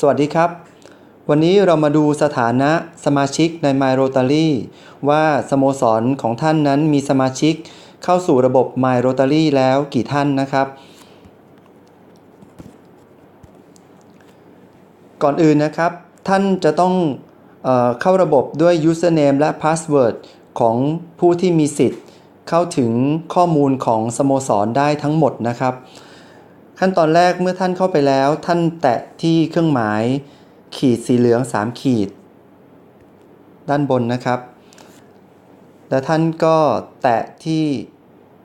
สวัสดีครับ วันนี้เรามาดูสถานะสมาชิกใน My Rotary ว่าสโมสรของท่านนั้นมีสมาชิกเข้าสู่ระบบ My Rotary แล้วกี่ท่านนะครับ ก่อนอื่นนะครับ ท่านจะต้องเอเข้าระบบด้วย username และ password ของผู้ที่มีสิทธิ์ เข้าถึงข้อมูลของสโมสรได้ทั้งหมดนะครับ ขั้นตอนแรกเมื่อท่านเข้าไปแล้ว ท่านแตะที่เครื่องหมาย ขีดสีเหลือง 3 ขีด ด้านบนนะครับ แล้วท่านก็แตะที่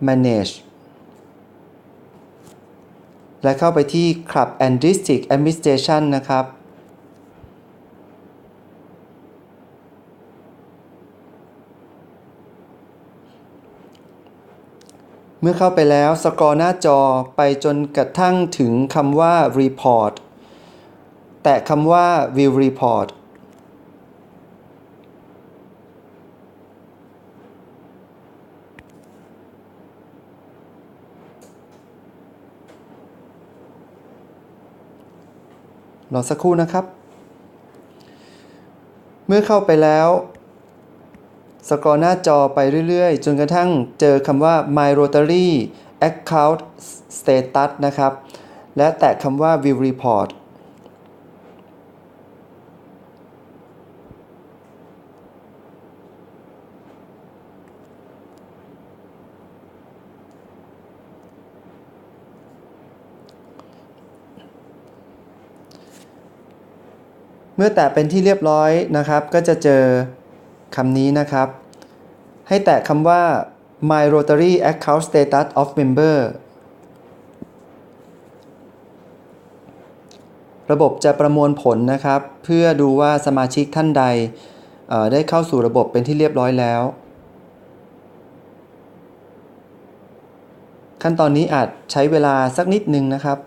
manage และเข้าไปที่ Club and District Administration นะครับ เมื่อเข้าไปแล้วสกอรอหน้าจอไปจนกระทั่งถึงคำว่า report แตะคำว่า view report รอสักครู่นะครับ เมื่อเข้าไปแล้ว สกรอหน้าจอไปเรื่อยๆ จนกระทั่งเจอคำว่า My Rotary Account Status นะครับ และแตะคำว่า View Report เมื่อแตะเป็นที่เรียบร้อยนะครับ ก็จะเจอ คำนี้นะครับ ให้แตะคำว่า My Rotary Account Status of Member ระบบจะประมวลผลนะครับ เพื่อดูว่าสมาชิกท่านใดได้เข้าสู่ระบบเป็นที่เรียบร้อยแล้ว ขั้นตอนนี้อาจใช้เวลาสักนิดนึงนะครับ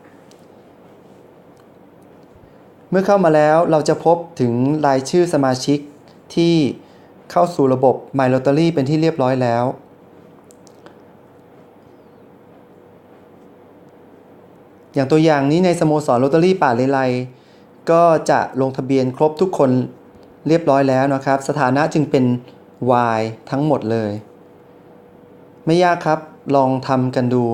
เมื่อเข้ามาแล้วเราจะพบถึงรายชื่อสมาชิกที่ เข้าสู่ระบบ My Lottery เป็นที่เรียบร้อยแล้ว อย่างตัวอย่างนี้ในสโมสรลอตเตอรี่ป่าเลไลก็จะลงทะเบียนครบทุกคนเรียบร้อยแล้วนะครับ สถานะจึงเป็น Y ทั้งหมดเลย ไม่ยากครับ ลองทำกันดู